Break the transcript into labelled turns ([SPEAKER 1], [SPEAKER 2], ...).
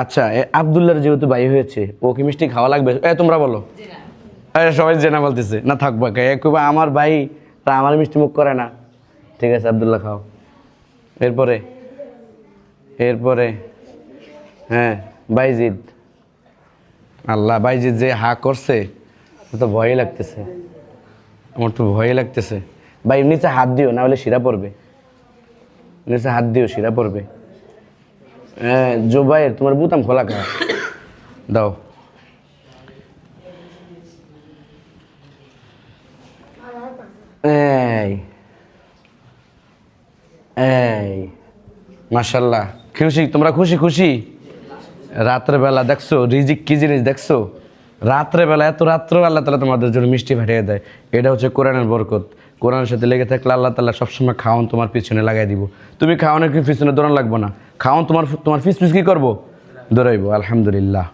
[SPEAKER 1] আচ্ছা এ আবদুল্লার যেহেতু ভাই হয়েছে ও কি মিষ্টি খাওয়া লাগবে? এ তোমরা বলো। আরে সবাই জেনা বলতেছে। না থাকব কইবা আমার ভাই তা আমার মিষ্টি মুখ করে না। ঠিক আছে আবদুল্লাহ খাও। এরপরে এরপরে হ্যাঁ বাইজিদ। আল্লাহ বাইজিদ যে হা করছে তো ভয়ই লাগতেছে। আমার তো ভয়ই লাগতেছে। ভাই নিচে হাত দিও না হলে শিরা পড়বে। নিচে হাত দিও শিরা পড়বে। হ্যাঁ জোবাইয়ের তোমার বুতাম খোলা খা দাও। এই। এই। মাশাল্লাহ খুশি? তোমরা খুশি খুশি? রাত্রেবেলা দেখছ? রিজিক কি জিনিস দেখছ? রাত্রেবেলা এত রাত্রে আল্লাহ তালা তোমাদের জন্য মিষ্টি পাঠিয়ে দেয়। এটা হচ্ছে কোরআনের বরকত। কোরআনের সাথে লেগে থাকলে আল্লাহ তালা সবসময় খাওয়ান তোমার পিছনে লাগাই দিব। তুমি খাওয়ানোর পিছনে, দৌড়ান লাগবো না। খাওয়ান তোমার তোমার ফিস ফিস কী করব? দৌড়াইবো আলহামদুলিল্লাহ।